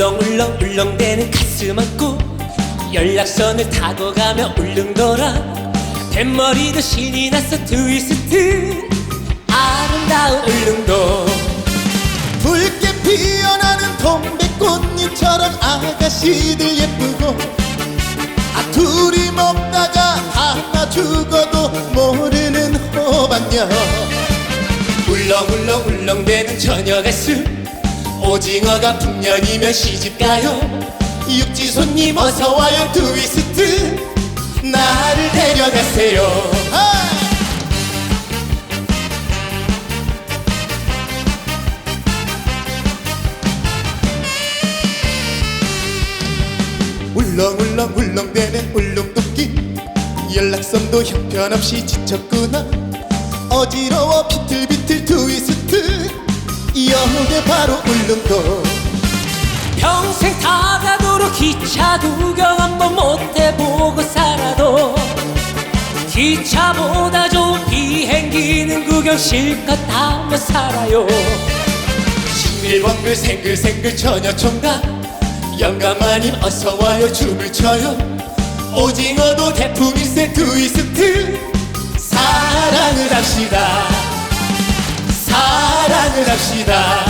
울렁 울렁대는 가슴 안고 연락선을 타고 가며 울릉도라 뱃머리도 신이 났어 트위스트. 아름다운 울릉도. 붉게 피어나는 동백꽃잎처럼 아가씨들 예쁘고 아 둘이 먹다가 하나 죽어도 모르는 호박녀. 울렁울렁 울렁대는 저녁 가슴 오징어가 풍년이면 시집가요. 육지 손님 어서와요 트위스트. 나를 데려가세요. 아! 울렁울렁 울렁대는 울릉도끼. 연락선도 형편없이 지쳤구나. 어지러워 비틀비틀 트위스트 여기 바로 울릉도. 평생 타가도록 기차 구경 한번 못 해보고 살아도 기차보다 좋은 비행기는 구경 실컷 하며 살아요. 싱글벙글 생글생글 처녀총각 영감마님 어서 와요 춤을 춰요. 오징어도 태풍일세 트위스트 사랑을 합시다. 사랑을 합시다